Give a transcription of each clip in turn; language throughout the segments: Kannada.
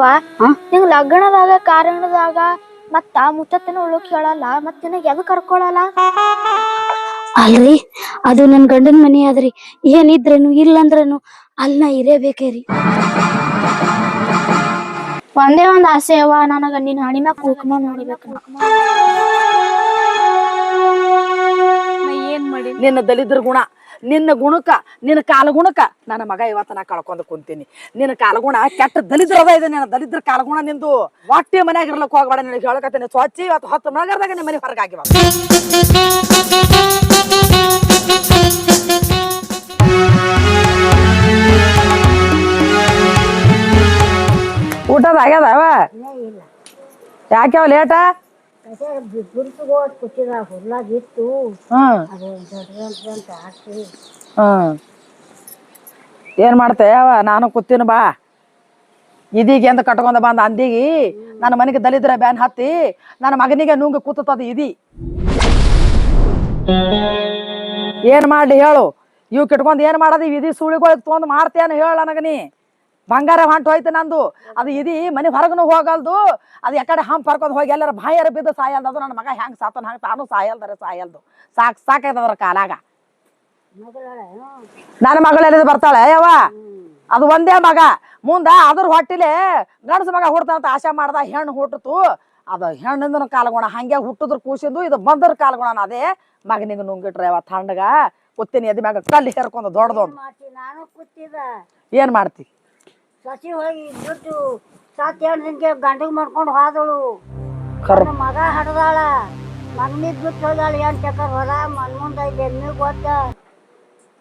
ಹಾ? ನಿಂಗ್ ಲಗ್ನದಾಗ ಕಾರಣದಾಗ ಮತ್ತ ಮುತ್ತತ್ತಿನ ಉಳುಕ್ ಹೇಳಲ್ಲ ಮತ್ತ ನಿನಗ್ ಎದು ಕರ್ಕೊಳಲ್ಲ? ಅಲ್ರಿ ಅದು ನನ್ ಗಂಡನ್ ಮನಿ ಆದ್ರಿ. ಏನಿದ್ರೇನು ಇಲ್ಲಂದ್ರೇನು ಅಲ್ಲ ಇರೇಬೇಕೇ ರೀ ಒಂದೇ ಒಂದ್ ಆಸೆ ಅವ ನನಗ ನಿನ್ ಹಣಿ ಮ್ಯಾಗ ಕುಂಕುಮ ನೋಡ್ಬೇಕು ಏನ್ ಮಾಡಿ ನಿನ್ನ ದಲಿದ್ರ ಗುಣ. ನಿನ್ನ ಗುಣಕ ನಿನ್ನ ಕಾಲಗುಣಕ್ಕ ನನ್ನ ಮಗ ಇವತ್ತು ನಾ ಕಳ್ಕೊಂಡು ಕುಂತೀನಿ. ನಿನ್ನ ಕಾಲಗುಣ ಕೆಟ್ಟ ದಲಿದ್ರ ಅದ ಇದೆ, ನಿನ್ನ ದಲಿದ್ರ ಕಾಲಗುಣ ನಿಂದು ಒಟ್ಟೆ ಮನ್ಯಾಗ ಇರ್ಲಕ್ ಹೋಗ್ಬೇಡ, ನಿನಗೆ ಹೇಳಕತ್ತೀನಿ. ಸ್ವಚ್ಛ ಇವತ್ತು ಹತ್ತು ಮನಗರ್ದಾಗ ನಿಮ್ಮ ಮನೆ ಹೊರಗಾಗಿ ಊಟದ ಊಟದಾಗ್ಯದವ ಯಾಕೆ ಲೇಟ ಹ್ಮ್ ಹ್ಮ್ ಏನ್ ಮಾಡ್ತೇವ ನಾನು ಕೂತೀನಿ ಬಾ. ಇದೀಗ ಎಂದ ಕಟ್ಕೊಂಡ ಬಂದ ಅಂದಿಗಿ. ನನ್ನ ಮನೆಗೆ ದಲಿದ್ರ ಬ್ಯಾನ್ ಹತ್ತಿ ನನ್ನ ಮಗನಿಗೆ ನುಂಗ ಕೂತದ ಇದಿ. ಏನ್ ಮಾಡ್ಲಿ ಹೇಳು? ಇವ್ ಕಿಟ್ಕೊಂಡ್ ಏನ್ ಮಾಡೋದು? ಇದಿ ಸುಳಿಗಳಿಗೆ ತೊಗೊಂಡ್ ಮಾಡ್ತೇನು ಹೇಳ ನನಗ ನೀ. ಬಂಗಾರ ಹೊಂಟು ಹೋಯ್ತು ನಂದು. ಅದು ಇದಿ ಮನೆ ಹೊರಗನು ಹೋಗಲ್ದು. ಅದು ಯಾಕಡೆ ಹಂಪ್ ಹರ್ಕೊಂಡ್ ಹೋಗಿ ಎಲ್ಲರ ಬಾಯಾರ ಬಿದ್ದು ಸಾಯಲ್ದು. ಅದು ನನ್ನ ಮಗ ಹೆಂಗೆ ಸಾತನ ಹಂಗ ತಾನು ಸಾಯಲ್ದಾರೆ ಸಾಯಲ್ದು. ಸಾಕ್ ಸಾಕಾಯ್ತದ್ರ ಕಾಲಾಗ. ನನ್ನ ಮಗಳೆಲ್ಲ ಬರ್ತಾಳೆ? ಯಾವ ಅದು ಒಂದೇ ಮಗ. ಮುಂದ ಅದ್ರ ಹೊಟ್ಟಿಲೆ ಗಂಡಸ ಮಗ ಹುಡ್ತಾನಂತ ಆಶೆ ಮಾಡ್ದ ಹೆಣ್ಣು ಹುಟ್ಟಿತು ಅದು ಹೆಣ್ಣಿಂದನ ಕಾಲ್ಗುಣ ಹಂಗೆ ಹುಟ್ಟಿದ್ರ ಕೂಸಿದ್ದು ಇದು ಬಂದ್ರ ಕಾಲ್ಗುಣ ಅದೇ ಮಗನಿಗೆ ನುಂಗಿಟ್ರ ಯಾವ ತಂಡಗ ಕುತ್ತಿನಿ ಎದಿ ಮ್ಯಾಗ ಕಲ್ಲಿ ಹೇರ್ಕೊಂಡು ದೊಡ್ಡ ದೊಡ್ಡ ನಾನು ಕೂತಿದ ಏನ್ ಮಾಡ್ತಿ? ಸಸಿ ಹೋಗಿ ದುಡ್ಡು ಸತ್ ಎರಡು ದಿನಕ್ಕೆ ಗಂಡಗ್ ಮಾಡ್ಕೊಂಡು ಹೋದಳು. ಕರ್ ನನ್ನ ಮಗ ಹಡ್ದಾಳ. ಮನ್ನಿದ್ ಬಿಟ್ಟು ಹೋದಾಳ. ಏನ್ ಚಕ್ಕರ್ ಹೋದ ಮನ್ ಮುಂದೆ ಐದು ಗೊತ್ತ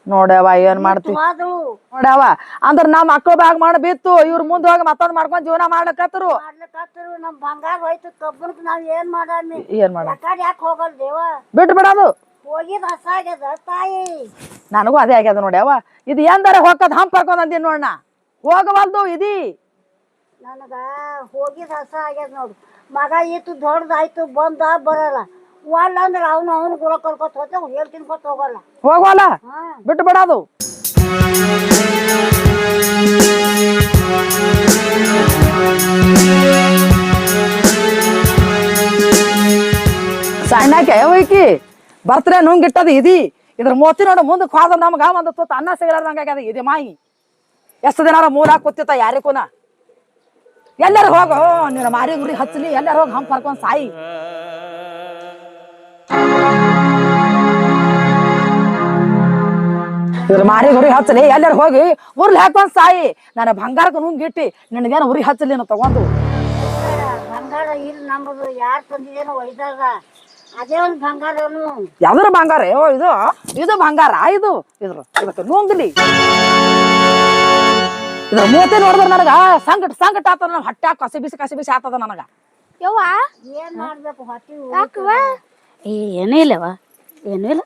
ನೋಡ್ಯವ ಏನ್ ಮಾಡ್ತಿ? ಹೋದಳು. ನೋಡ್ಯವ? ಅಂದ್ರ ನಮ್ಮ ಮಕ್ಳು ಬ್ಯಾಗ್ ಮಾಡಿ ಬಿತ್ತು. ಇವ್ರ ಮುಂದೆ ಹೋಗಿ ಮತ್ತೊಂದ್ ಮಾಡ್ಕೊಂಡ್ ಜೀವನ ಮಾಡ್ಲಕತ್ತರು ಮಾಡ್ಲಿಕ್ಕತ್ತರು ನಮ್ ಬಂಗಾರ ಹೋಯ್ತು. ಕಬ್ಬನಕ್ ನಾವ್ ಏನ್ ಮಾಡಾಮಿ? ಏನ್ ಮಾಡ ಯಾಕಡೆ ಯಾಕೆ ಹೋಗಲ್ ದೇವ? ಬಿಟ್ಟು ಬಿಡೋದು. ಹೋಗಿದ್ ಹಸಾಗ್ಯದ ತಾಯಿ. ನನಗೂ ಅದೇ ಆಗ್ಯದ ನೋಡ್ಯವ. ಇದು ಏನ್ ಹೋಗದ್ ಹಂಪ್ ಹಾಕೊಂಡ್ ಅಂದಿನ್ ನೋಡಣ ಹೋಗವಲ್ದು ಇದಿ. ನನಗ ಹೋಗಿದ್ ಹಸ ಆಗ್ಯದ ನೋಡು. ಮಗ ಇತ್ತು ದೊಡ್ಡದಾಯ್ತು ಬಂದ ಬರಲ್ಲ. ಒಲ್ಲ ಅಂದ್ರೆ ಅವನು ಅವನು ಗುಳ ಕರ್ಕೊತ ಹೋಗ್ತಾವ ಹೇಳ್ತೀನಿ ಕೊಟ್ಟು ಹೋಗಲ್ಲ. ಹೋಗೋಲ್ಲ ಬಿಟ್ಟು ಬಿಡೋದು. ಸಣ್ಣಕ್ಕೆ ಹೋಯ್ಕಿ ಬರ್ತರೆ ನುಂಗಿಟ್ಟದ ಇದಿ. ಇದ್ರ ಮೋತಿ ನೋಡು ಮುಂದಕ್ಕೆ ಹೋದ ನಮ್ಗ ಒಂದು ತುತ್ತು ಅನ್ನ ಸಿಗಲಾರ್ದಂಗ ಆಗ್ಯದ ಇದೆ ಮಾಯಿ ಎಷ್ಟು ದಿನಾರ ಮೂರಾಕ್ ಕೂತಿತ್ತ ಯಾರಿಗೂನ ಎಲ್ಲರೂ ಹೋಗ ನಿನ್ನ ಮಾರಿ ಗುರಿ ಹಚ್ಚಲಿ ಎಲ್ಲರೂ ಹೋಗಿ ಹಂಪ್ ಹರ್ಕೊಂಡ್ ಸಾಯಿ. ಇದ್ರ ಮಾರಿ ಉರಿ ಹಚ್ಚಲಿ ಎಲ್ಲರೂ ಹೋಗಿ ಉರ್ಲಿ ಹಾಕೊಂಡ್ ಸಾಯಿ. ನನ್ನ ಬಂಗಾರಕ್ಕೆ ನುಂಗಿಟ್ಟಿ ನಿನಗೇನು ಉರಿ ಹಚ್ಚಲಿ ನಾನು ತಗೊಂಡು. ಬಂಗಾರ ಇಲ್ಲಿ ನಮ್ಮದು ಯಾರು ತಂದಿದೇನೋ ಒಯ್ದಾಗ ಅದೇ ಒಂದು ಬಂಗಾರನು. ಯಾವ್ದ್ರ ಬಂಗಾರ? ಇದು ಇದು ಬಂಗಾರ ಇದು ಇದ್ರ ಇದಕ್ಕೆ ನುಂಗ್ಲಿ. ಇದ್ರ ಮೂತಿ ನೋಡಿದ್ರ ನನಗ ಸಂಕಟ ಸಂಕಟ ಆತದ ನನ್ನ ಹೊಟ್ಟೆ ಕಸಿ ಬಿಸಿ ಕಸಿ ಬಿಸಿ ಆತದ ನನಗ. ಯವ್ವ? ಏನ್ ಮಾಡ್ಬೇಕು ಹೊಟ್ಟಿ ಯಾಕವ್ವ? ಏ ಏನೂ ಇಲ್ಲವ ಏನೂ ಇಲ್ಲ.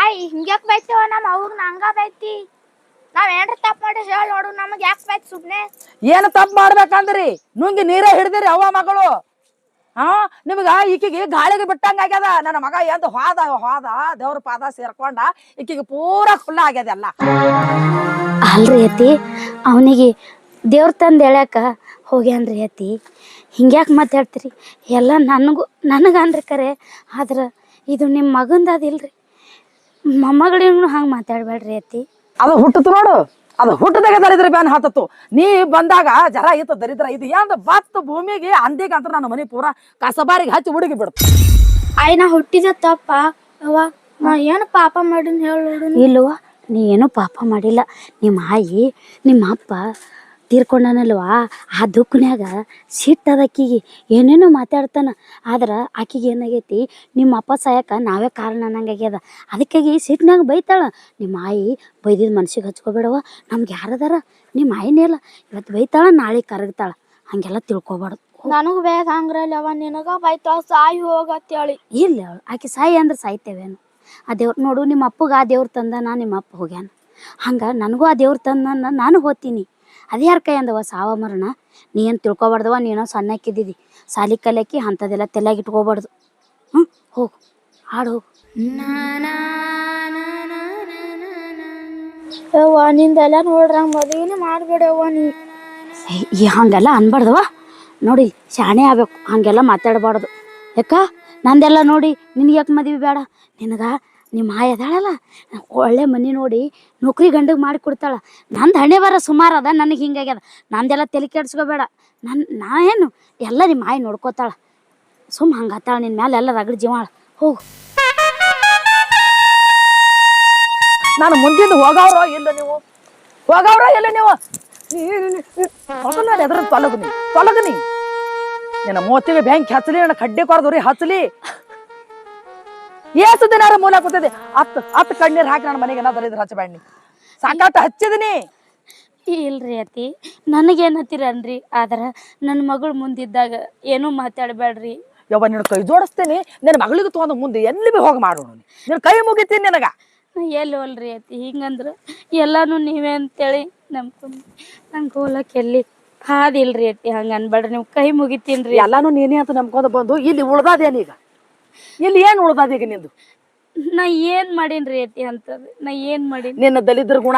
ಆಯ್ ಹಿಂಗ್ಯಾಕ್ ಬೈತೇವ? ನಮ್ಮ ಅವ್ರ ನಂಗ ಬೈತಿ. ನಾವ್ ಏನ್ರ ತಪ್ಪ ಮಾಡಿ ಹೇಳಿ ನೋಡು ನಮಗ್ ಯಾಕೆ ಬೈತ್ ಸುಮ್ನೆ? ಏನು ತಪ್ಪು ಮಾಡ್ಬೇಕಂದ್ರಿ? ನುಂಗಿ ನೀರೇ ಹಿಡ್ದಿರಿ ಅವ್ವ ಮಗಳು. ಹಾ ನಿಮ್ಗ ಈಕಿಗೆ ಗಾಳಿಗೆ ಬಿಟ್ಟಂಗ ಆಗ್ಯದ. ನನ್ನ ಮಗ ಎಂದ ಹೋದ ಹೋದ ದೇವ್ರ ಪಾದ ಸೇರ್ಕೊಂಡ ಈಕಿಗೆ ಪೂರಾ ಖುಲ್ಲ ಆಗ್ಯದ ಎಲ್ಲ. ಅಲ್ರಿ ಅತ್ತಿ? ಅವನಿಗೆ ದೇವ್ರ ತಂದು ಹೇಳಕ್ಕ ಹೋಗ್ಯಾನ್ರಿ ಅತ್ತಿ. ಹಿಂಗ್ಯಾಕೆ ಮಾತಾಡ್ತೀರಿ ಎಲ್ಲ ನನಗೂ ನನಗನ್ರಿ ಕರೆ. ಆದ್ರೆ ಇದು ನಿಮ್ಮ ಮಗಂದದಿಲ್ರಿ ಮೊಮ್ಮಗಳಿಗೂ ಹಂಗೆ ಮಾತಾಡ್ಬೇಡ್ರಿ ಅತ್ತಿ. ಅದು ಹುಟ್ಟಿತು ನೋಡು. ಅದು ಹುಟ್ಟದಾಗ ದರಿದ್ರ ಬ್ಯಾನ್ ಹತ್ತತ್ತು ನೀ ಬಂದಾಗ ಜರ ಇತ್ತು ದರಿದ್ರ. ಇದು ಏನ್ ಬತ್ತು ಭೂಮಿಗೆ ಅಂದಿಗೆ ಅಂತ ನನ್ನ ಮನೆ ಪೂರ ಕಸಬಾರಿಗೆ ಹಚ್ಚಿ ಹುಡುಗಿ ಬಿಡ್ತು. ಆಯ್ ನಾ ಹುಟ್ಟಿದ ತಪ್ಪ. ಅವ್ವ ನಾ ಏನು ಪಾಪ ಮಾಡಿನ ಹೇಳಿ ಇಲ್ವ ನೀ ಏನೂ ಪಾಪ ಮಾಡಿಲ್ಲ. ನಿಮ್ಮ ಆಯಿ ನಿಮ್ಮ ಅಪ್ಪ ತೀರ್ಕೊಂಡನಲ್ವಾ? ಆ ದುಃಖನ್ಯಾಗ ಸಿಟ್ಟದ ಆಕಿಗೆ. ಏನೇನೋ ಮಾತಾಡ್ತಾನ. ಆದ್ರೆ ಆಕಿಗೆ ಏನಾಗೈತಿ ನಿಮ್ಮ ಅಪ್ಪ ಸಾಯಕ ನಾವೇ ಕಾರಣ ಅನ್ನಂಗಾಗ್ಯದ ಅದಕ್ಕಾಗಿ ಸಿಟ್ಟಿನಾಗ ಬೈತಾಳ. ನಿಮ್ಮ ಆಯಿ ಬೈದಿದ್ದು ಮನ್ಸಿಗೆ ಹಚ್ಕೋಬೇಡವ ನಮ್ಗೆ ಯಾರದಾರ? ನಿಮ್ಮ ಆಯಿನೇ ಇಲ್ಲ. ಇವತ್ತು ಬೈತಾಳ ನಾಳೆ ಕರಗ್ತಾಳ. ಹಂಗೆಲ್ಲ ತಿಳ್ಕೊಬಾರ್ದು. ನನಗೆ ಬೇಗ ಹಂಗ್ರಲ್ಲವ ನಿನಗ ಬೈತಾಳ ಸಾಯಿ ಹೋಗತ್ತೇಳಿ ಇಲ್ಲ ಅವಳು. ಆಕೆ ಸಾಯಿ ಅಂದ್ರೆ ಸಾಯ್ತೇವೇನು? ಆ ದೇವ್ರು ನೋಡು ನಿಮ್ಮ ಅಪ್ಪಗೆ ಆ ದೇವ್ರು ತಂದ ನಾ ನಿಮ್ಮ ಅಪ್ಪ ಹೋಗ್ಯಾನ. ಹಂಗೆ ನನಗೂ ಆ ದೇವ್ರು ತಂದ ನಾನು ಹೋಗ್ತೀನಿ. ಅದೇ ಯಾರ ಕೈ ಅಂದವ? ಸಾವ ಮರಣ. ನೀ ಏನು ತಿಳ್ಕೊಬಾರ್ದವ? ನೀನೋ ಸಣ್ಣಕ್ಕಿದ್ದಿದ್ದಿ ಸಾಲಿ ಕಲಿಯಕ್ಕೆ ಅಂಥದ್ದೆಲ್ಲ ತಲೆಗೆ ಇಟ್ಕೋಬಾರ್ದು. ಹ್ಞೂ ಹೋಗು. ಹಾಡು ಹೋಗು. ಯವ್ವ ನಿಂದೆಲ್ಲ ನೋಡ್ರಂಗ ಮದುವೆನೇ ಮಾಡ್ಬೇಡವ್ವ ನೀ. ಏ- ಈ ಹಂಗೆಲ್ಲ ಅನ್ಬಾರ್ದವ ನೋಡಿ ಶಾಣೆ ಆಗ್ಬೇಕು. ಹಂಗೆಲ್ಲ ಮಾತಾಡಬಾರ್ದು. ಯಾಕ? ನಂದೆಲ್ಲ ನೋಡಿ ನಿನಗೆ ಯಾಕೆ ಮದುವೆ ಬೇಡ? ನಿನಗ ನಿಮ್ಮ ಮಾಯ ಅದಾಳಲ್ಲ? ಒಳ್ಳೆ ಮನೆ ನೋಡಿ ನೌಕರಿ ಗಂಡಗೆ ಮಾಡಿ ಕೊಡ್ತಾಳೆ. ನಂದು ಹಣೆ ಬರ ಸುಮಾರು ಅದ, ನನಗೆ ಹಿಂಗಾಗ್ಯದ ನಂದೆಲ್ಲ ತಲೆ ಕೆಡ್ಸ್ಕೋಬೇಡ. ನನ್ನ ನಾ ಏನು? ಎಲ್ಲ ನಿಮ್ಮ ಮಾಯ ನೋಡ್ಕೋತಾಳ. ಸುಮ್ಮ ಹತ್ತಾಳ ನಿನ್ನ ಮ್ಯಾಲೆ ಎಲ್ಲ ರಗಡ್ ಜೀವಾಳ. ಹೋಗು. ನಾನು ಮುಂದಿನ ಹೋಗವ್ರೋ ಇಲ್ಲ ನೀವು? ಹೋಗವ್ರೋ ಇಲ್ಲ ನೀವು? ಎದ್ರ ತೊಲಗನಿ ತೊಲಗನಿ ನಿನ್ನ ಮೂವತ್ತಿಗೆ ಬ್ಯಾಂಕ್ ಹಚ್ಚಲಿ ನನ್ನ ಕಡ್ಡಿ ಕೊರದ್ರಿ ಹಚ್ಚಲಿ. ಏಸು ದಿನಾರ ಮೂಲ ಕೂತದೆ ಹತ್ತು ಹತ್ತು ಕಣ್ಣೀರ್ ಹಾಕಿ ನನ್ನ ಮನೆಗೆ ಏನಾದ್ರು ಇದ್ರೆ ಹಚ್ಚಬೇಡಿ ಸಾಕಾಟ ಹಚ್ಚಿದೀನಿ ಇಲ್ರಿ ಅತಿ ನನಗೇನತ್ತೀರನ್ರಿ? ಆದ್ರ ನನ್ನ ಮಗಳು ಮುಂದಿದ್ದಾಗ ಏನೂ ಮಾತಾಡಬೇಡ್ರಿ. ಯವ್ವ ನಿನ್ನ ಕೈ ಜೋಡಿಸ್ತೀನಿ. ನಿನ್ನ ಮಗಳಿಗೆ ತೊಗೊಂಡು ಮುಂದೆ ಎಲ್ಲಿ ಬಿ ಹೋಗಿ ಮಾಡೋಣ ನಿನ್ನ ಕೈ ಮುಗಿತೀನಿ ನಿನಗ. ಎಲ್ಲಿ ಹೋಲ್ರಿ ಅತಿ ಹಿಂಗಂದ್ರ ಎಲ್ಲಾನು ನೀವೇ ಅಂತೇಳಿ ನಂಬ್ಕೊಂಡು ನಂಗೆ ಹೋಲಕ್ಕೆ ಎಲ್ಲಿ ಹಾದಿಲ್ರಿ ಅಟ್ಟಿ ಹಂಗೆ ಅನ್ಬೇಡ್ರಿ. ನಿಮ್ ಕೈ ಮುಗಿತೀನ್ರಿ. ಎಲ್ಲಾನು ನೀನೇ ಅಂತ ನಂಬ್ಕೊಂಡು ಬಂದು ಇಲ್ಲಿ ಉಳ್ದಾದೇನೀಗ ಇಲ್ಲಿ ಏನು ಉಳ್ದಾದೀಗ ನಿಂದು? ನಾ ಏನ್ ಮಾಡೀನ್ರಿ ಅತಿ ಅಂತದ್? ನಾ ಏನ್ ಮಾಡಿ ನಿನ್ನ ದಲಿದ್ರ ಗುಣ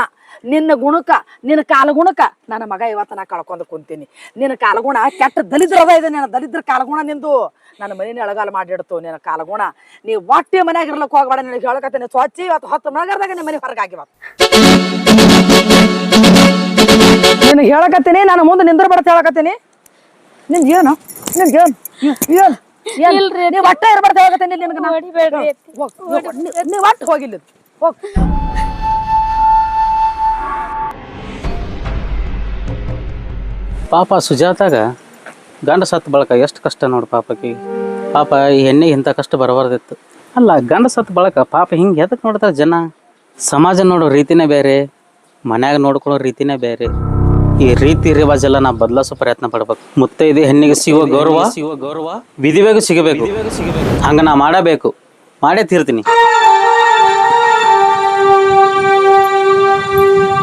ನಿನ್ನ ಗುಣಕ ನಿನ್ನ ಕಾಲಗುಣಕ್ಕ ನನ್ನ ಮಗ ಇವತ್ತು ನಾ ಕಳ್ಕೊಂಡು ಕುಂತೀನಿ. ನಿನ್ನ ಕಾಲಗುಣ ಕೆಟ್ಟ ದಲಿದ್ರ ಅದ ಇದೆ ನಿನ್ನ ದಲಿದ್ರ ಕಾಲಗುಣ ನಿಂದು. ನನ್ನ ಮನೇನ ಎಳಗಾಲ ಮಾಡಿಡ್ತು ನಿನ್ನ ಕಾಲಗುಣ ನೀ ಒಟ್ಟಿ ಮನ್ಯಾಗ ಇರ್ಲಕ್ ಹೋಗ್ಬೇಡ ನಿನಗೆ ಹೇಳಕತ್ತೀನಿ. ಸ್ವಚ್ಛ ಇವತ್ತು ಹೊತ್ತು ಮನಗರ್ದಾಗ ನಿಮ್ಮ ಮನೆ ಹೊರಗಾಗಿ ನಿನಗೆ ಹೇಳಕತ್ತೀನಿ ನಾನು ಮುಂದೆ ನಿಂದ್ರ ಬಡತ ಹೇಳಕತ್ತೀನಿ. ನಿನ್ ಏನು? ನಿನ್ ಏನು? ಏನು? ಇಲ್ರಿ ನೀವು ಒಟ್ಟ ಇರ್ಬಾರ್ದು ಹೇಳಕತ್ತೀನಿ ನಿನಗೆ ನಾನು. ನೀವ್ ಒಟ್ಟು ಹೋಗಿಲ್ಲ. ಹೋಗ್. ಪಾಪ ಸುಜಾತಾಗ ಗಂಡ ಸತ್ತು ಬಳಕ ಎಷ್ಟು ಕಷ್ಟ ನೋಡು ಪಾಪಕ್ಕೆ. ಪಾಪ ಈ ಹೆಣ್ಣಿಗೆ ಇಂಥ ಕಷ್ಟ ಬರಬಾರ್ದಿತ್ತು. ಅಲ್ಲ ಗಂಡ ಸತ್ತು ಬಳಕ ಪಾಪ ಹಿಂಗೆ ಎದಕ್ಕೆ ನೋಡ್ತಾರೆ ಜನ? ಸಮಾಜ ನೋಡೋ ರೀತಿನೇ ಬೇರೆ. ಮನ್ಯಾಗ ನೋಡ್ಕೊಳ್ಳೋ ರೀತಿನೇ ಬೇರೆ. ಈ ರೀತಿ ರಿವಾಜೆಲ್ಲ ನಾ ಬದಲಾಯಿಸೋ ಪ್ರಯತ್ನ ಪಡ್ಬೇಕು. ಮುತ್ತೈದೆ ಹೆಣ್ಣಿಗೆ ಸಿಗೋ ಗೌರವ ಸಿಗೋ ಗೌರವ ವಿಧಿವೇಗ ಸಿಗಬೇಕು. ಹಂಗ ನಾ ಮಾಡಬೇಕು. ಮಾಡೇ ತೀರ್ತೀನಿ.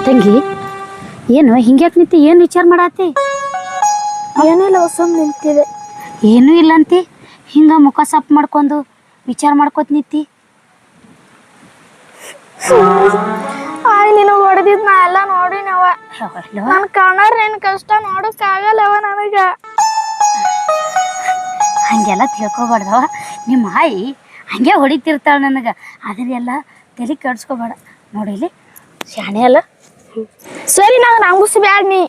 ತಂಗಿ ಏನು ಹಿಂಗ್ಯಾಕ್ ನಿಂತಿ ಏನು ವಿಚಾರ ಮಾಡಾತಿ? ಏನಿಲ್ಲ ಸುಮ್ ನಿಂತಿದೆ. ಏನೂ ಇಲ್ಲ ಅಂತಿ? ಹಿಂಗ ಮುಖ ಸಪ್ ಮಾಡ್ಕೊಂಡು ವಿಚಾರ ಮಾಡ್ಕೋತ ನಿಂತಿ? ಆಯ್ ಹೊಡೆದಿದ್ ನಾ ಎಲ್ಲ ನೋಡಿನವ ನನ್ ಕಣ್ಣಾರ ನಿನ್ ಕಷ್ಟ ನೋಡಕ್ ಆಗಲ್ಲವ ನನಗ. ಹಂಗೆಲ್ಲ ತಿಳ್ಕೊಬಾರ್ದವ. ನಿಮ್ಮ ಆಯಿ ಹಂಗೆ ಹೊಡಿತಿರ್ತಾಳ ನನಗೆ. ಅದನ್ನೆಲ್ಲ ತಲೆ ಕೆಡ್ಸ್ಕೊಬೇಡ. ನೋಡಿ ಇಲ್ಲಿ ಶಾಣೆ ಅಲ್ಲ. ಸರಿ ನಾವು ನಂಗುಸ್ ಬ್ಯಾಡ ನೀ.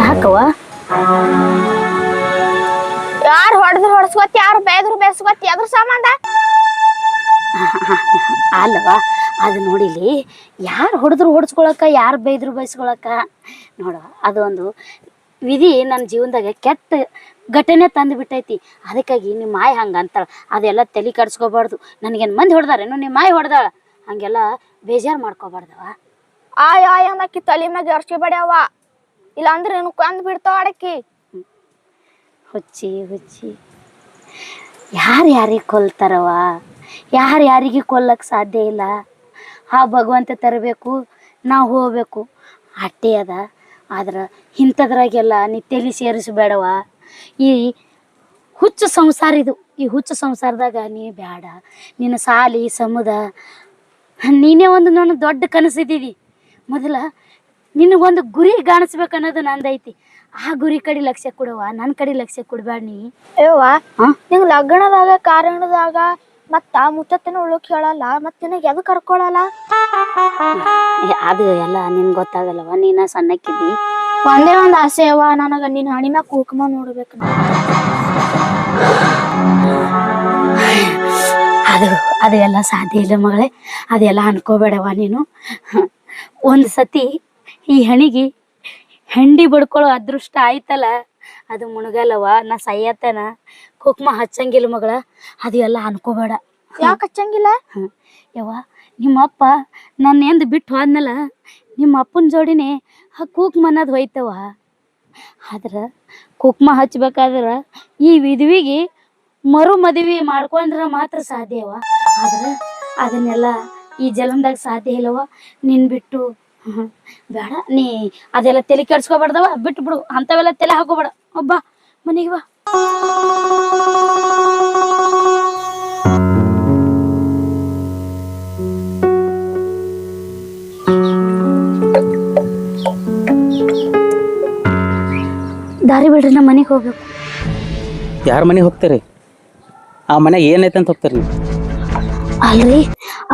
ಯಾಕವ ಯಾರು ಹೊಡೆದ್ರು ಹೊಡ್ಸ್ಕೊತ್ ಯಾರು ಬೇದ್ರು ಬೇಸ್ಕೊತ್ ಎದ್ರ ಸಂಬಂಧ? ಅಲ್ವಾ? ಅದು ನೋಡಿಲಿ ಯಾರು ಹೊಡೆದ್ರು ಹೊಡ್ಸ್ಕೊಳಕ ಯಾರು ಬೈದ್ರು ಬೈಸ್ಕೊಳಕ್ಕ ನೋಡು ಅದೊಂದು ವಿಧಿ ನನ್ನ ಜೀವನದಾಗ ಕೆಟ್ಟ ಘಟನೆ ತಂದು ಬಿಟ್ಟೈತಿ ಅದಕ್ಕಾಗಿ ನಿಮ್ಮ ಮಾಯ ಹಂಗೆ ಅಂತಾಳೆ. ಅದೆಲ್ಲ ತಲೆ ಕೆಡ್ಸ್ಕೊಬಾರ್ದು. ನನಗೇನು ಮಂದಿ ಹೊಡೆದಾರೇನು ನಿಮ್ಮ ಮಾಯ ಹೊಡೆದಾಳ. ಹಂಗೆಲ್ಲ ಬೇಜಾರು ಮಾಡ್ಕೋಬಾರ್ದವ. ಆಯ್ ಆಯ್ ಅನ್ನಕ್ಕಿ ತಲೆ ಮ್ಯಾಗ ಎರ್ಸಿ ಬಡ್ಯಾವ. ಇಲ್ಲಾಂದ್ರೆ ನೀನು ಕಂದು ಬಿಡ್ತಾವ ಅಡಕ್ಕಿ ಹುಚ್ಚಿ ಹುಚ್ಚಿ. ಯಾರು ಯಾರಿಗೆ ಕೊಲ್ತಾರವ ಯಾರು ಯಾರಿಗೆ ಕೊಲ್ಲಕ್ಕೆ ಸಾಧ್ಯ ಇಲ್ಲ. ಆ ಭಗವಂತ ತರಬೇಕು ನಾವು ಹೋಗ್ಬೇಕು. ಅಟ್ಟೆ ಅದ. ಆದ್ರೆ ಇಂಥದ್ರಾಗೆಲ್ಲ ನೀ ತಲೆ ಸೇರಿಸಬೇಡವ. ಈ ಹುಚ್ಚು ಸಂಸಾರ ಇದು. ಈ ಹುಚ್ಚು ಸಂಸಾರದಾಗ ನೀ ಬೇಡ ನಿನ್ನ ಸಾಲಿ ಸಮುದ ನೀನೇ ಒಂದು ನನ್ನ ದೊಡ್ಡ ಕನಸಿದ್ದೀವಿ ಮೊದಲ ನಿನಗೊಂದು ಗುರಿ ಅನ್ನೋದು ನಂದೈತಿ ಆ ಗುರಿ ಕಡೆ ಲಕ್ಷ್ಯ ಕೊಡುವ. ನನ್ನ ಕಡೆ ಲಕ್ಷ್ಯ ಕೊಡ್ಬೇಡ ನೀ. ನಿಂಗೆ? ಲಗ್ನದಾಗ ಕಾರಣದಾಗ ಮತ್ತ ಮುತ್ತತ್ತಿನ ಉಳೋಕೆ ಹೇಳಲ್ಲ ಮತ್ ನಿನಗ್ ಎದು ಕರ್ಕೊಳಲ್ಲ? ಅದು ಎಲ್ಲ ನಿನ್ ಗೊತ್ತಾಗಲ್ಲವ ನೀನ ಸಣ್ಣಕ್ಕಿದ್ದಿ. ಒಂದೇ ಒಂದ್ ಆಸೆ ಅವ ನನಗ ನಿನ್ ಹಣಿ ಮ್ಯಾಗ ಕುಂಕುಮ ನೋಡ್ಬೇಕು ಅದು ಅದು ಎಲ್ಲ ಸಾಧ್ಯ ಇಲ್ಲ ಮಗಳೇ ಅದೆಲ್ಲ ಅನ್ಕೋಬೇಡವ ನೀನು. ಒಂದ್ ಸತಿ ಈ ಹಣಿಗೆ ಹೆಂಡಿ ಬಡ್ಕೊಳ್ಳೋ ಅದೃಷ್ಟ ಆಯ್ತಲ್ಲ ಅದು ಮುಣಗಲ್ಲವ ನಾ ಸಯ್ಯತ್ತನ ಕುಕ್ಮ ಹಚ್ಚಂಗಿಲ್ಲ ಮಗಳ. ಅದು ಎಲ್ಲ ಅನ್ಕೋಬೇಡ. ಯಾಕೆ ಹಚ್ಚಂಗಿಲ್ಲ. ಯವ್ವ ನಿಮ್ಮಪ್ಪ ನನ್ನ ಎಂದು ಬಿಟ್ಟು ಹೋದ್ನಲ್ಲ ನಿಮ್ಮ ಅಪ್ಪನ ಜೋಡಿನೇ ಆ ಕುಕ್ಮ ಅನ್ನೋದು ಹೋಯ್ತವ ಆದ್ರೆ ಕುಕ್ಮ ಹಚ್ಬೇಕಾದ್ರೆ ಈ ವಿಧವಿಗೆ ಮರು ಮದುವೆ ಮಾಡ್ಕೊಂಡ್ರೆ ಮಾತ್ರ ಸಾಧ್ಯವ ಆದ್ರೆ ಅದನ್ನೆಲ್ಲ ಈ ಜಲಮ್ದಾಗ ಸಾಧ್ಯ ಇಲ್ಲವ ನಿನ್ ಬಿಟ್ಟು ಹ್ಮ್, ಬೇಡ. ನೀ ಅದೆಲ್ಲ ತಲೆ ಕೆಡ್ಸ್ಕೊಬಾರ್ದವ ಬಿಟ್ಟು ಬಿಡು ಅಂಥವೆಲ್ಲ ತಲೆ ಹಾಕೋಬೇಡ. ಒಬ್ಬ ಮನೆಗೆ ಬಾ. ದಾರಿ ಬಿಡ್ರಿ ನಮ್ಮ ಮನೆಗೆ ಹೋಗ್ಬೇಕು. ಯಾರ ಮನೆಗೆ ಹೋಗ್ತೀರಿ? ಆ ಮನೆ ಏನೈತೆ ಅಂತ ಹೋಗ್ತೀರಿ ನೀವು? ಅಲ್ರಿ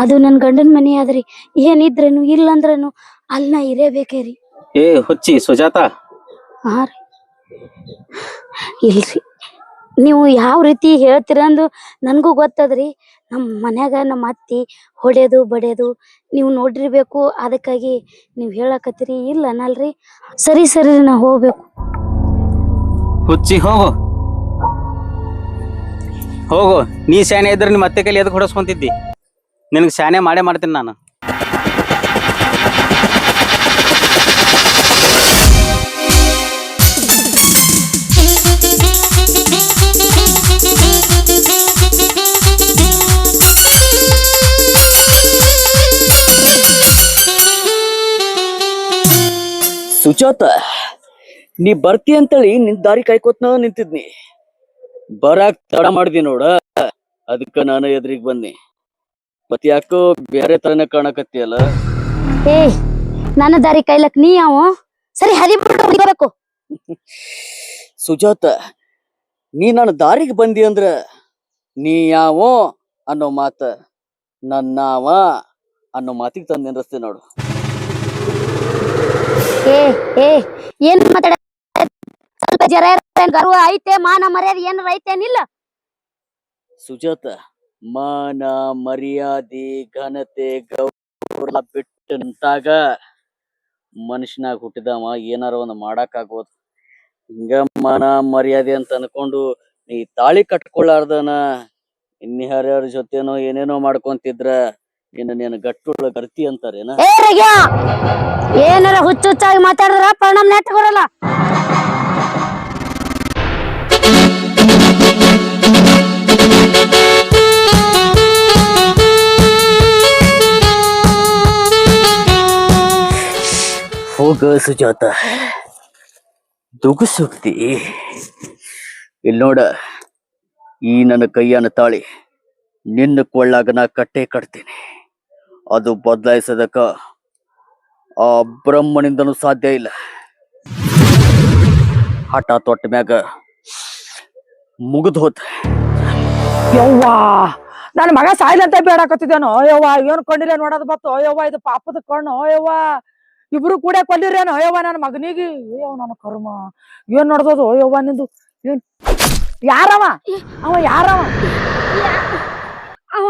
ಅದು ನನ್ನ ಗಂಡನ ಮನೆ ಆದ್ರಿ. ಏನಿದ್ರೇನು ಇಲ್ಲಂದ್ರೇನು ಅಲ್ಲಿ ನಾ ಇರೇಬೇಕೇ ರೀ. ಏ ಹುಚ್ಚಿ ಸುಜಾತ. ಹಾ ರೀ. ಇಲ್ರಿ. ನೀವು ಯಾವ ರೀತಿ ಹೇಳ್ತೀರಂದು ನನಗೂ ಗೊತ್ತದ್ರಿ. ನಮ್ಮ ಮನ್ಯಾಗ ನಮ್ಮ ಅತ್ತಿ ಹೊಡೆದು ಬಡೆದು ನೀವು ನೋಡಿರ್ಬೇಕು ಅದಕ್ಕಾಗಿ ನೀವು ಹೇಳಕತ್ತೀರಿ ಇಲ್ಲ ಅನ್ನಲ್ರಿ. ಸರಿ ಸರಿ ನಾ ಹೋಗ್ಬೇಕು. ಹುಚ್ಚಿ ಹೋಗು ಹೋಗು ನೀ ಶಾನೆ ಇದ್ರೆ ನಿಮ್ಮ ಅತ್ತೆ ಕೈಲಿ ಎದಕ್ಕೆ ಹೊಡಸ್ಕೊಂತಿದ್ದಿ? ನಿನಗೆ ಶಾನೆ ಮಾಡೇ ಮಾಡ್ತೀನಿ ನಾನು. ಸುಜಾತ. ನೀ ಬರ್ತಿ ಅಂತೇಳಿ ನಿನ್ ದಾರಿ ಕಾಯ್ಕೋತ್ನ ನಿಂತಿದ್ನಿ. ಬರಾಕ್ ತಡ ಮಾಡ್ದಿ ನೋಡ ಅದಕ್ಕ ನಾನು ಎದ್ರಿಗೆ ಬನ್ನಿ ಮತ್ ಯಾಕೋ ಬೇರೆ ತರನೇ ಕಾಣಕತ್ತಿಯಲ್ಲ? ಏ ನನ್ನ ದಾರಿ ಕೈಲಕ್ ನೀ ಯಾವ? ಸರಿ ಹರಿ ಬರಬೇಕು ಸುಜಾತ ನೀ ನನ್ನ ದಾರಿಗೆ ಬಂದಿ ಅಂದ್ರ ನೀ ಯಾವ ಅನ್ನೋ ಮಾತ ನನ್ನಾವ ಅನ್ನೋ ಮಾತಿಗೆ ತಂದೆ ನೋಡು. ಏ ಏ ಏನ್ ಮಾತಾಡ ಜರ ಗರ್ವ ಐತೆ ಮಾನ ಮರ್ಯಾದೆ ಏನಾರ ಐತೇನಿಲ್ಲ ಸುಜಾತ ಮಾನ ಮರ್ಯಾದೆ ಘನತೆ ಗೌರವ ಬಿಟ್ಟಂತಾಗ ಮನುಷ್ಯನಾಗ ಹುಟ್ಟಿದವ ಏನಾರ ಒಂದು ಮಾಡಕ್ಕಾಗೋದು ಹಿಂಗ ಮಾನ ಮರ್ಯಾದೆ ಅಂತ ಅನ್ಕೊಂಡು ನೀ ತಾಳಿ ಕಟ್ಕೊಳ್ಳಾರ್ದನ ಇನ್ಯಾರ್ಯಾರ ಜೊತೆನೋ ಏನೇನೋ ಮಾಡ್ಕೊಂತಿದ್ರ ನಿನ್ನ ನೀನು ಗಟ್ಟುಳ ಗರ್ತಿ ಅಂತಾರೇನ? ಏನಾರ ಹುಚ್ಚುಚ್ಚಾಗಿ ಮಾತಾಡಿದ್ರ ಪರಿಣಾಮ ನೆಟ್ಟ ಹೋಗ ಸುಜಾತ. ದುಗುಸುಕ್ತಿ ಇಲ್ಲಿ ನೋಡ, ಈ ನನ್ನ ಕೈಯನ್ನ ತಾಳಿ ನಿನ್ನ ಕೊಳ್ಳಾಗ ನಾ ಕಟ್ಟೆ ಕಟ್ತೀನಿ. ಅದು ಬದಲಾಯಿಸೋದಕ್ಕ ಆ ಬ್ರಹ್ಮನಿಂದನೂ ಸಾಧ್ಯ ಇಲ್ಲ. ಹಠ ತೊಟ್ಟ ಮ್ಯಾಗ ಮುಗಿದು ಹೋತ ಯವ್ವಾ, ನನ್ನ ಮಗ ಸಾಯ್ಲಂತ ಬೇಡಾಕತ್ತಿದ್ದೇನೋ ಅಯ್ಯವ್ವ ಏನು ಕೊಂಡಿಲ್ಲ ನೋಡೋದು ಬತ್ತು ಯವ್ವ, ಇದು ಪಾಪದ ಕಣ್ಣು? ಯವ್ವ ಇಬ್ರು ಕೂಡ ಕೊಲ್ಲಿರೇನೋ? ಅಯ್ಯವ್ವ ನನ್ನ ಮಗನಿಗೆ. ಅಯ್ಯೋ ನನ್ನ ಕರ್ಮ. ಏನ್ ನಡ್ದದು? ಅಯ್ಯವ್ವ ನಿಂದು. ಏನ್? ಯಾರವ? ಅವ ಯಾರವ? ಅವ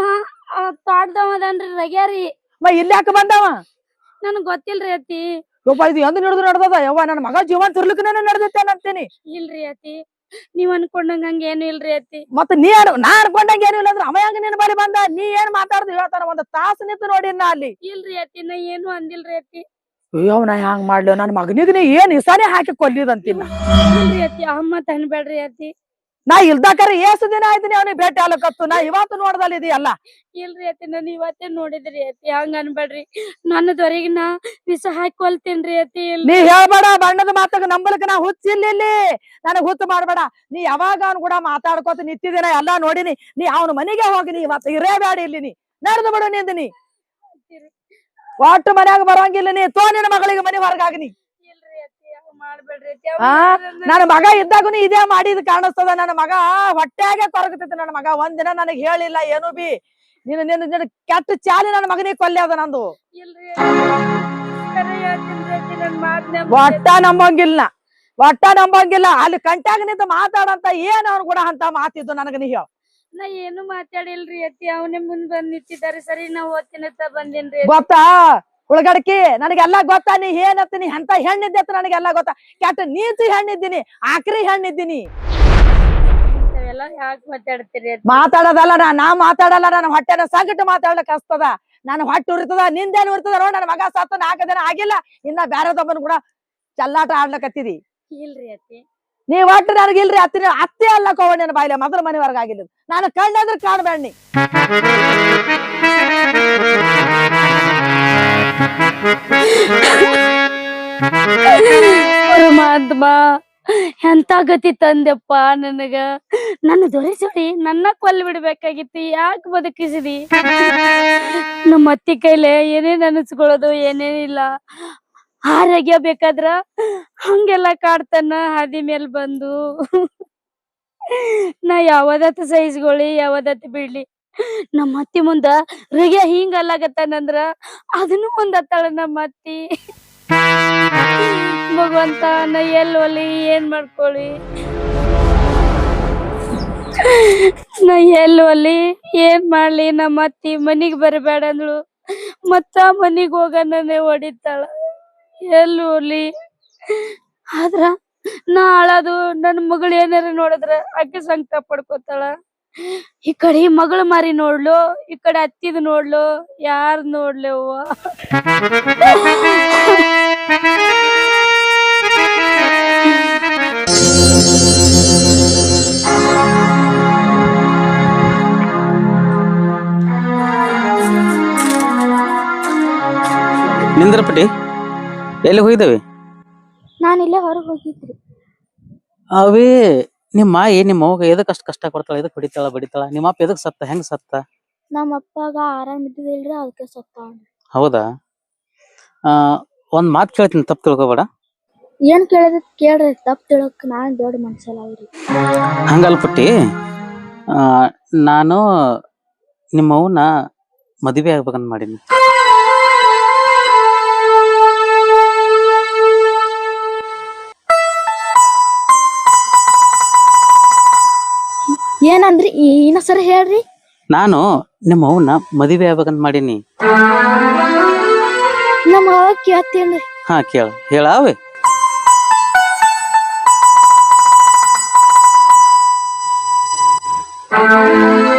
ತೋಟದವದನ್ರಿ ರಗ್ಯಾರಿ. ಮ ಇಲ್ಲಿ ಯಾಕೆ ಬಂದವ? ನನಗ್ ಗೊತ್ತಿಲ್ರಿ ಅತ್ತಿ. ಯಪ್ಪ ಇದು ಎಂದ್ ನಡೆದು ನಡ್ದದ? ಯವ್ವ ನನ್ನ ಮಗ ಜೀವನ ತಿರ್ಲಿಕ್ಕನೇ ನಡೆದತ್ತೇನಂತೀನಿ ಇಲ್ರಿ ಅತ್ತಿ. ನೀವ್ ಅನ್ಕೊಂಡಂಗ ಹಂಗೇನು ಇಲ್ರಿ ಅತ್ತಿ. ಮತ್ತ ನೀ ಅನ್- ನಾ ಅನ್ಕೊಂಡಂಗ ಏನಿಲ್ಲ ಅಂದ್ರೆ ಅವ ಹೆಂಗ ನಿನ್ ಬಳಿ ಬಂದ? ನೀ ಏನ್ ಮಾತಾಡ್ದು? ಹೇಳ್ತಾನ ಒಂದ್ ತಾಸ್ ನಿಂತು ನೋಡಿ ನಾ ಅಲ್ಲಿ. ಇಲ್ರಿ ಅತ್ತಿ ನಾ ಏನು ಅಂದಿಲ್ರಿ ಅತ್ತಿ. ಅಯ್ಯೋ ನಾ ಹ್ಯಾಂಗ್ ಮಾಡ್ಲೋ? ನನ್ ಮಗನಿಗೆ ನೀ ಏನ್ ಇಸಾನೆ ಹಾಕಿ ಕೊಲ್ಲಿದಂತಿನ ಇಲ್ರಿ ಅತ್ತಿ ಅಮ್ಮ ತನ್ಬೇಡ್ರಿ ಅತ್ತಿ. ನಾ ಇಲ್ದಾಕರ ಏಸು ದಿನ ಆಯ್ತೀನಿ ಅವನಿಗೆ ಭೇಟಿ ಆಗ್ಲಕತ್ತು. ನಾ ಇವತ್ತು ನೋಡ್ದಲ್ಲ ಇದೆಯಲ್ಲ? ಇಲ್ರಿ ಅತ್ತಿ ನಾನು ಇವತ್ತೇ ನೋಡಿದ್ರಿ ಅತ್ತಿ ಹಂಗ ಅನ್ಬೇಡ್ರಿ. ನನ್ನದವರೆಗೆ ನಾ ವಿಷ ಹಾಕೊಳ್ತೇನ್ರಿ ಅತ್ತಿ ನೀ ಹೇಳ್ಬೇಡ ಬಣ್ಣದ ಮಾತಾಗ ನಂಬಲಕ ನಾ ಹುಚ್ಚಿಲ್ಲ ಇಲ್ಲಿ ನನಗ್ ಹುಚ್ಚು ಮಾಡ್ಬೇಡ. ನೀ ಯಾವಾಗ ಅವ್ನ ಕೂಡ ಮಾತಾಡ್ಕೋತ ನಿಂತಿದ್ದೀನ ಎಲ್ಲಾ ನೋಡಿನಿ. ನೀ ಅವನ ಮನೆಗೆ ಹೋಗಿ ನೀ ಇವತ್ತು ಇರೇ ಬೇಡ ಇಲ್ಲಿ ನೀ. ನಡೆದು ಬಿಡು ನಿಂದ ನೀ. ಒಟ್ಟು ಮನ್ಯಾಗ ಬರೋಂಗಿಲ್ಲ ನೀ. ತೋ ನಿನ್ನ ಮಗಳಿಗೆ ಮನೆ ಹೊರಗಾಗ್ನಿ ಆ ನನ್ನ ಮಗ ಇದ್ದಾಗೂ ಇದೇ ಮಾಡಿದ್ ಕಾಣಿಸ್ತದ. ನನ್ನ ಮಗ ಹೊಟ್ಟೆಗೆ ಕೊರಗತೈತಿ ನನ್ನ ಮಗ. ಒಂದಿನ ನನಗ್ ಹೇಳಿಲ್ಲ ಏನು ಬಿ. ನಿನ್ನ ನಿನ್ನ ನಿನ್ನ ಕೆಟ್ಟ ಚಾಲಿ ನನ್ನ ಮಗನಿಗೆ ಕೊಲ್ಲೆ ಅದ ನಂದು. ನನ್ ಒಟ್ಟ ನಂಬಂಗಿಲ್ಲ. ಒಟ್ಟ ನಂಬಂಗಿಲ್ಲ. ಅಲ್ಲಿ ಕಂಟ್ಯಾಗ ನಿಂತು ಮಾತಾಡಂತ ಏನ್ ಅವ್ನು ಕೂಡ ಅಂತ ಮಾತಿದ್ದು ನನಗ ನೀ ಹೇಳ. ನಾ ಏನು ಮಾತಾಡಿಲ್ರಿ ಅತ್ತಿ. ಅವನೇ ಮುಂದ್ ಬಂದ್ ನಿಂತಿದ್ದಾರೆ. ಸರಿ ನಾ ಓದ್ತೀನಂತ ಬಂದೇನ್ರಿ ಗೊತ್ತಾ? ಉಳ್ಗಡ್ಕಿ ನನಗೆಲ್ಲ ಗೊತ್ತಾ? ನೀ ಏನತ್ತ ನೀ ಅಂತ ಹೆಣ್ಣಿದ್ದೆ ಅಂತ ನನಗೆಲ್ಲ ಗೊತ್ತಾ? ಕೆಟ್ಟ ನೀತಿ ಹೆಣ್ಣಿದ್ದೀನಿ ಆಕ್ರಿ ಹೆಣ್ಣಿದ್ದೀನಿ. ಎಲ್ಲ ಯಾಕೆ ಮಾತಾಡ್ತೀರಿ ಅತ್ತಿ? ಮಾತಾಡೋದಲ್ಲ ನಾ ನಾ ಮಾತಾಡಲ್ಲ. ನನ್ನ ಹೊಟ್ಟೆನ ಸಂಕಟ ಮಾತಾಡ್ಲಿಕ್ ಹಸ್ತದ. ನಾನು ಹೊಟ್ಟೆ ಉರಿತದ ನಿಂದೇನು ಉರಿತದ ನೋಡ್ ನನ್ನ ಮಗ ಸತ್ತು ನಾಲ್ಕು ದಿನ ಆಗಿಲ್ಲ. ಇನ್ನ ಬ್ಯಾರದೊಬ್ಬನ್ ಕೂಡ ಚಲ್ಲಾಟ ಆಡ್ಲಕತ್ತಿದಿ ಇಲ್ರಿ ಅತ್ತಿ. ನೀವ್ ಒಟ್ಟು ನನಗಿಲ್ರಿ ಅತ್ತಿನ ಅತ್ತೆ ಅಲ್ಲ ಕೋವಣ್ಣ ಬಾಯಿಲೆ ಮೊದಲ ಮನೆವರೆಗೆ ಆಗಿಲ್ಲ ನಾನು ಕಣ್ಣಾದ್ರೆ ಕಾಣಬೇಡಿ. ಪರಮಾತ್ಮ, ಎಂತ ಗತಿ ತಂದೆಪ್ಪ ನನಗ? ನನ್ನ ದೊರೆ ಜೋಡಿ ನನ್ನ ಕೊಲ್ ಬಿಡ್ಬೇಕಾಗಿತ್ತು, ಯಾಕೆ ಬದುಕಿಸಿದಿ? ನಮ್ಮ ಅತ್ತಿ ಕೈಲೆ ಏನೇನ್ ಅನಿಸ್ಕೊಳ್ಳೋದು, ಏನೇನಿಲ್ಲ. ಆರೋಗ್ಯ ಬೇಕಾದ್ರ ಹಂಗೆಲ್ಲ ಕಾಡ್ತಾನ ಹಾದಿ ಮೇಲೆ ಬಂದು. ನಾ ಯಾವದತ್ ಸೈಜ್ಗೊಳಿ ಯಾವದತ್ ಬಿಡ್ಲಿ. ನಮ್ಮ ಅತ್ತಿ ಮುಂದ ರಿಗ ಹಿಂಗ ಅಲ್ಲಾಗತ್ತಾನಂದ್ರ ಅದನ್ನು ಒಂದ್ ನಮ್ಮ ಅತ್ತಿ. ಭಗವಂತ, ನಾ ಎಲ್ ಒಲಿ, ಏನ್ ಮಾಡ್ಕೊಳ್ಳಿ ನಾ ಎಲ್ ಒಲಿ, ಏನ್ ಮಾಡ್ಲಿ? ನಮ್ಮ ಅತ್ತಿ ಮನಿಗ್ ಬರಬೇಡ ಅಂದ್ಳು. ಮತ್ತ ಮನಿಗ್ ಹೋಗನೇ ಹೊಡಿತಾಳ. ಎಲ್ಲಿ ಒಲಿ ಆದ್ರ ನಾ ಅಳದು ನನ್ ಮಗಳು ಏನಾರ ನೋಡಿದ್ರ ಆಕೆ ಸಂಕಟ ಪಡ್ಕೋತಾಳ. ಈ ಕಡೆ ಮಾರಿ ನೋಡ್ಲು, ಈ ಕಡೆ ಅತ್ತಿದ್ ನೋಡ್ಲು, ಯಾರ್ ನೋಡ್ಲೆವ್ವ ನಿಂದ್ರಪಟ್ಟಿ? ಎಲ್ಲಿ ಹೋಗಿದ್ದಾವೆ? ನಾನು ಇಲ್ಲೇ ಹೊರಗೆ ಹೋಗಿದ್ರಿ. ಅವೇ ನಿಮ್ಮ ಏನ್ ನಿಮ್ಮ ಅವ್ಗ ಎದಕ್ ಅಷ್ಟು ಕಷ್ಟ ಕೊಡ್ತಾಳ? ಎದಕ್ ಹೊಡಿತಾಳ ಬಡಿತಾಳ? ನಿಮ್ಮ ಅಪ್ಪ ಎದಕ್ ಸತ್ತ? ಹೆಂಗ್ ಸತ್ತ? ನಮ್ಮ ಅಪ್ಪಗ ಆರಾಮ್ ಇದ್ದಿದಿಲ್ರಿ ಅದಕ್ಕೆ ಸತ್ತ ಹೌದಾ? ಆ ಒಂದ್ ಮಾತ್ ಕೇಳ್ತೀನಿ ತಪ್ಪು ತಿಳ್ಕೊಬೇಡ. ಏನ್ ಕೇಳಿದ್ ಕೇಳ್ರಿ ತಪ್ಪು ತಿಳಕ್ ನಾನ್ ದೊಡ್ಡ ಮನ್ಸಲ್ಲ ಅವ್ರಿ ಹಂಗಲ್ ಪುಟ್ಟಿ. ಆ ನಾನು ನಿಮ್ಮ ಅವ್ವನ ಮದುವೆ ಆಗ್ಬೇಕಂತ ಮಾಡೀನಿ. ಏನಂದ್ರಿ? ಇನ್ನ ಸರ್ ಹೇಳ್ರಿ. ನಾನು ನಿಮ್ಮ ಅವ್ವನ ಮದುವೆ ಆಗ್ಬೇಕಂತ ಮಾಡೀನಿ. ನಮ್ಮ ಅವ್ವ ಕೇಳ್ತೇನ್ರಿ. ಹಾ ಕೇಳ. ಹೇಳಾವೆ ಆ